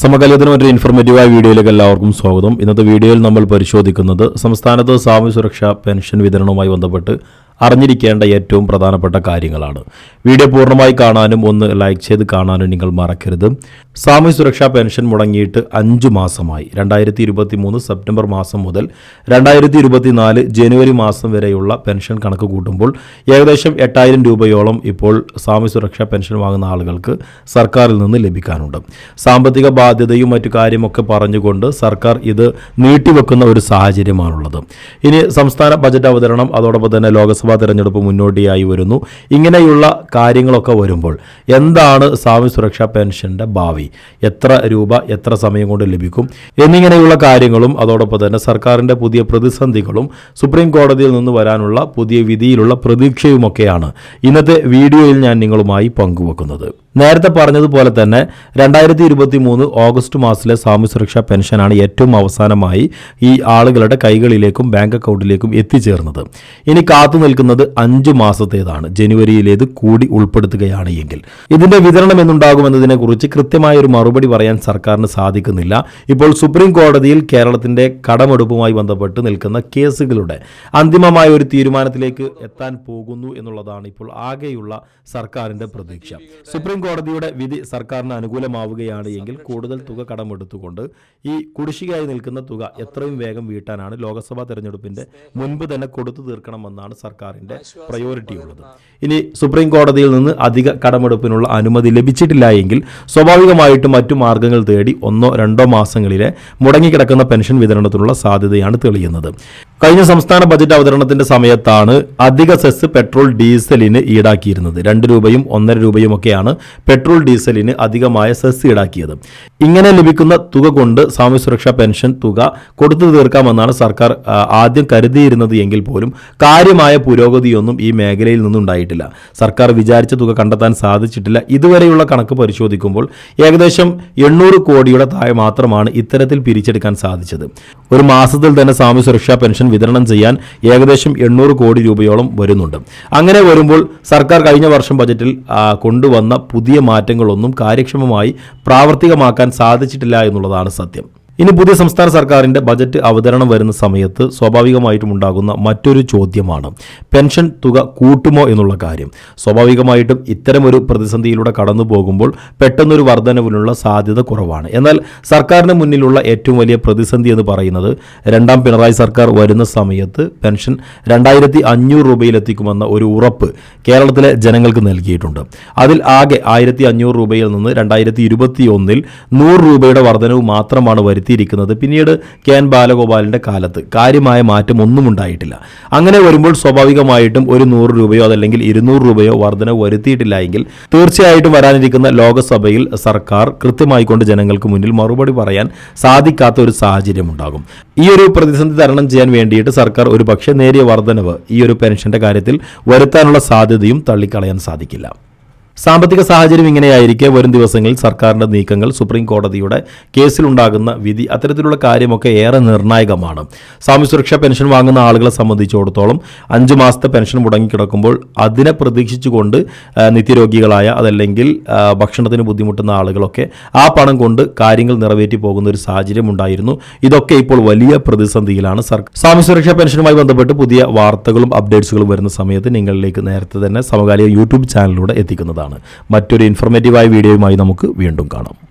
സമകാലികത്തിന് മറ്റൊരു ഇൻഫോർമേറ്റീവായ വീഡിയോയിലേക്ക് എല്ലാവർക്കും സ്വാഗതം. ഇന്നത്തെ വീഡിയോയിൽ നമ്മൾ പരിശോധിക്കുന്നത് സംസ്ഥാനത്ത് സാമൂഹ്യ സുരക്ഷാ പെൻഷൻ വിതരണവുമായി ബന്ധപ്പെട്ട് അറിഞ്ഞിരിക്കേണ്ട ഏറ്റവും പ്രധാനപ്പെട്ട കാര്യങ്ങളാണ്. വീഡിയോ പൂർണമായി കാണാനും ഒന്ന് ലൈക്ക് ചെയ്ത് കാണാനും നിങ്ങൾ മറക്കരുത്. സാമൂഹ്യ സുരക്ഷാ പെൻഷൻ മുടങ്ങിയിട്ട് അഞ്ചു മാസമായി. രണ്ടായിരത്തി ഇരുപത്തി മൂന്ന് സെപ്റ്റംബർ മാസം മുതൽ രണ്ടായിരത്തി ഇരുപത്തിനാല് ജനുവരി മാസം വരെയുള്ള പെൻഷൻ കണക്ക് കൂട്ടുമ്പോൾ ഏകദേശം എട്ടായിരം രൂപയോളം ഇപ്പോൾ സാമൂഹ്യ സുരക്ഷാ പെൻഷൻ വാങ്ങുന്ന ആളുകൾക്ക് സർക്കാരിൽ നിന്ന് ലഭിക്കാനുണ്ട്. സാമ്പത്തിക ബാധ്യതയും മറ്റു കാര്യമൊക്കെ പറഞ്ഞുകൊണ്ട് സർക്കാർ ഇത് നീട്ടിവെക്കുന്ന ഒരു സാഹചര്യമാണുള്ളത്. ഇനി സംസ്ഥാന ബജറ്റ് അവതരണം അതോടൊപ്പം തന്നെ ലോക്സഭാ തെരഞ്ഞെടുപ്പ് മുന്നോടിയായി വരുന്നു. ഇങ്ങനെയുള്ള കാര്യങ്ങളൊക്കെ വരുമ്പോൾ എന്താണ് സ്വാമി സുരക്ഷാ പെൻഷന്റെ ഭാവി? എത്ര രൂപ എത്ര സമയം കൊണ്ട് ലഭിക്കും? എന്നിങ്ങനെയുള്ള കാര്യങ്ങളും അതോടൊപ്പം തന്നെ സർക്കാരിന്റെ പുതിയ പ്രതിസന്ധികളും സുപ്രീം കോടതിയിൽ നിന്ന് വരാനുള്ള പുതിയ വിധിയിലുള്ള പ്രതീക്ഷയുമൊക്കെയാണ് ഇന്നത്തെ വീഡിയോയിൽ ഞാൻ നിങ്ങളുമായി പങ്കുവെക്കുന്നത്. നേരത്തെ പറഞ്ഞതുപോലെ തന്നെ രണ്ടായിരത്തി ഇരുപത്തി മൂന്ന് ഓഗസ്റ്റ് മാസത്തിലെ സാമൂഹ്യ സുരക്ഷാ പെൻഷനാണ് ഏറ്റവും അവസാനമായി ഈ ആളുകളുടെ കൈകളിലേക്കും ബാങ്ക് അക്കൗണ്ടിലേക്കും എത്തിച്ചേർന്നത്. ഇനി കാത്തു നിൽക്കുന്നത് അഞ്ച് മാസത്തേതാണ്. ജനുവരിയിലേത് കൂടി ഉൾപ്പെടുത്തുകയാണ് എങ്കിൽ. ഇതിന്റെ വിതരണം എന്നുണ്ടാകുമെന്നതിനെ കുറിച്ച് കൃത്യമായ ഒരു മറുപടി പറയാൻ സർക്കാരിന് സാധിക്കുന്നില്ല. ഇപ്പോൾ സുപ്രീം കോടതിയിൽ കേരളത്തിന്റെ കടമെടുപ്പുമായി ബന്ധപ്പെട്ട് നിൽക്കുന്ന കേസുകളുടെ അന്തിമമായ ഒരു തീരുമാനത്തിലേക്ക് എത്താൻ പോകുന്നു എന്നുള്ളതാണ് ഇപ്പോൾ ആകെയുള്ള സർക്കാരിന്റെ പ്രതീക്ഷ. സുപ്രീം കോടതിയുടെ വിധി സർക്കാരിന് അനുകൂലമാവുകയാണ് എങ്കിൽ കൂടുതൽ തുക കടമെടുത്തുകൊണ്ട് ഈ കുടിശ്ശികയായി നിൽക്കുന്ന തുക എത്രയും വേഗം വീട്ടാനാണ് ലോക്സഭാ തെരഞ്ഞെടുപ്പിന്റെ മുൻപ് തന്നെ കൊടുത്തു തീർക്കണമെന്നാണ് സർക്കാരിന്റെ പ്രയോറിറ്റി ഉള്ളത്. ഇനി സുപ്രീം കോടതിയിൽ നിന്ന് അധിക കടമെടുപ്പിനുള്ള അനുമതി ലഭിച്ചിട്ടില്ല എങ്കിൽ സ്വാഭാവികമായിട്ടും മറ്റു മാർഗങ്ങൾ തേടി ഒന്നോ രണ്ടോ മാസങ്ങളിലെ മുടങ്ങിക്കിടക്കുന്ന പെൻഷൻ വിതരണത്തിനുള്ള സാധ്യതയാണ് തെളിയുന്നത്. കഴിഞ്ഞ സംസ്ഥാന ബജറ്റ് അവതരണത്തിന്റെ സമയത്താണ് അധിക സെസ് പെട്രോൾ ഡീസലിന് ഈടാക്കിയിരുന്നത്. രണ്ട് രൂപയും ഒന്നര രൂപയും ഒക്കെയാണ് പെട്രോൾ ഡീസലിന് അധികമായ സെസ് ഈടാക്കിയത്. ഇങ്ങനെ ലഭിക്കുന്ന തുക കൊണ്ട് സാമൂഹ്യ സുരക്ഷാ പെൻഷൻ തുക കൊടുത്തു തീർക്കാമെന്നാണ് സർക്കാർ ആദ്യം കരുതിയിരുന്നത് എങ്കിൽ പോലും കാര്യമായ പുരോഗതിയൊന്നും ഈ മേഖലയിൽ നിന്നുണ്ടായിട്ടില്ല. സർക്കാർ വിചാരിച്ച തുക കണ്ടെത്താൻ സാധിച്ചിട്ടില്ല. ഇതുവരെയുള്ള കണക്ക് പരിശോധിക്കുമ്പോൾ ഏകദേശം എണ്ണൂറ് കോടിയുടെ താഴെ മാത്രമാണ് ഇത്തരത്തിൽ പിരിച്ചെടുക്കാൻ സാധിച്ചത്. ഒരു മാസത്തിൽ തന്നെ സാമൂഹ്യ സുരക്ഷാ പെൻഷൻ വിതരണം ചെയ്യാൻ ഏകദേശം എണ്ണൂറ് കോടി രൂപയോളം വരുന്നുണ്ട്. അങ്ങനെ വരുമ്പോൾ സർക്കാർ കഴിഞ്ഞ വർഷം ബജറ്റിൽ കൊണ്ടുവന്ന പുതിയ മാറ്റങ്ങളൊന്നും കാര്യക്ഷമമായി പ്രാവർത്തികമാക്കാൻ സാധിച്ചിട്ടില്ല എന്നുള്ളതാണ് സത്യം. ഇനി പുതിയ സംസ്ഥാന സർക്കാരിന്റെ ബജറ്റ് അവതരണം വരുന്ന സമയത്ത് സ്വാഭാവികമായിട്ടും ഉണ്ടാകുന്ന മറ്റൊരു ചോദ്യമാണ് പെൻഷൻ തുക കൂട്ടുമോ എന്നുള്ള കാര്യം. സ്വാഭാവികമായിട്ടും ഇത്തരമൊരു പ്രതിസന്ധിയിലൂടെ കടന്നു പോകുമ്പോൾ പെട്ടെന്നൊരു വർധനവിനുള്ള സാധ്യത കുറവാണ്. എന്നാൽ സർക്കാരിന് മുന്നിലുള്ള ഏറ്റവും വലിയ പ്രതിസന്ധി എന്ന് പറയുന്നത് രണ്ടാം പിണറായി സർക്കാർ വരുന്ന സമയത്ത് പെൻഷൻ രണ്ടായിരത്തി അഞ്ഞൂറ് രൂപയിലെത്തിക്കുമെന്ന ഒരു ഉറപ്പ് കേരളത്തിലെ ജനങ്ങൾക്ക് നൽകിയിട്ടുണ്ട്. അതിൽ ആകെ ആയിരത്തി അഞ്ഞൂറ് രൂപയിൽ നിന്ന് രണ്ടായിരത്തി ഇരുപത്തി ഒന്നിൽ നൂറ് രൂപയുടെ വർധനവ് മാത്രമാണ് വരുത്തിയിരിക്കുന്നത് പിന്നീട് കെ എൻ ബാലഗോപാലിന്റെ കാലത്ത് കാര്യമായ മാറ്റം ഒന്നും ഉണ്ടായിട്ടില്ല. അങ്ങനെ വരുമ്പോൾ സ്വാഭാവികമായിട്ടും ഒരു നൂറ് രൂപയോ അതല്ലെങ്കിൽ ഇരുന്നൂറ് രൂപയോ വർധന വരുത്തിയിട്ടില്ല എങ്കിൽ തീർച്ചയായിട്ടും വരാനിരിക്കുന്ന ലോകസഭയിൽ സർക്കാർ കൃത്യമായി കൊണ്ട് ജനങ്ങൾക്ക് മുന്നിൽ മറുപടി പറയാൻ സാധിക്കാത്ത ഒരു സാഹചര്യം ഉണ്ടാകും. ഈ ഒരു പ്രതിസന്ധി തരണം ചെയ്യാൻ വേണ്ടിയിട്ട് സർക്കാർ ഒരു പക്ഷേ നേരിയ വർധനവ് ഈ ഒരു പെൻഷന്റെ കാര്യത്തിൽ വരുത്താനുള്ള സാധ്യതയും തള്ളിക്കളയാൻ സാധിക്കില്ല. സാമ്പത്തിക സാഹചര്യം ഇങ്ങനെയായിരിക്കെ വരും ദിവസങ്ങളിൽ സർക്കാരിന്റെ നീക്കങ്ങൾ സുപ്രീം കോടതിയുടെ കേസിലുണ്ടാകുന്ന വിധി അത്തരത്തിലുള്ള കാര്യമൊക്കെ ഏറെ നിർണായകമാണ്. സാമൂഹ്യ സുരക്ഷാ പെൻഷൻ വാങ്ങുന്ന ആളുകളെ സംബന്ധിച്ചിടത്തോളം അഞ്ച് മാസത്തെ പെൻഷൻ മുടങ്ങിക്കിടക്കുമ്പോൾ അതിനെ പ്രതീക്ഷിച്ചുകൊണ്ട് നിത്യരോഗികളായ അതല്ലെങ്കിൽ ഭക്ഷണത്തിന് ബുദ്ധിമുട്ടുന്ന ആളുകളൊക്കെ ആ പണം കൊണ്ട് കാര്യങ്ങൾ നിറവേറ്റി പോകുന്ന ഒരു സാഹചര്യം ഉണ്ടായിരുന്നു. ഇതൊക്കെ ഇപ്പോൾ വലിയ പ്രതിസന്ധിയിലാണ്. സർക്കാർ സാമൂഹ്യ സുരക്ഷാ പെൻഷനുമായി ബന്ധപ്പെട്ട് പുതിയ വാർത്തകളും അപ്ഡേറ്റ്സുകളും വരുന്ന സമയത്ത് നിങ്ങളിലേക്ക് നേരത്തെ തന്നെ സമകാലിക യൂട്യൂബ് ചാനലിലൂടെ എത്തിക്കുന്നതാണ്. മറ്റൊരു ഇൻഫോർമേറ്റീവായ വീഡിയോയുമായി നമുക്ക് വീണ്ടും കാണാം.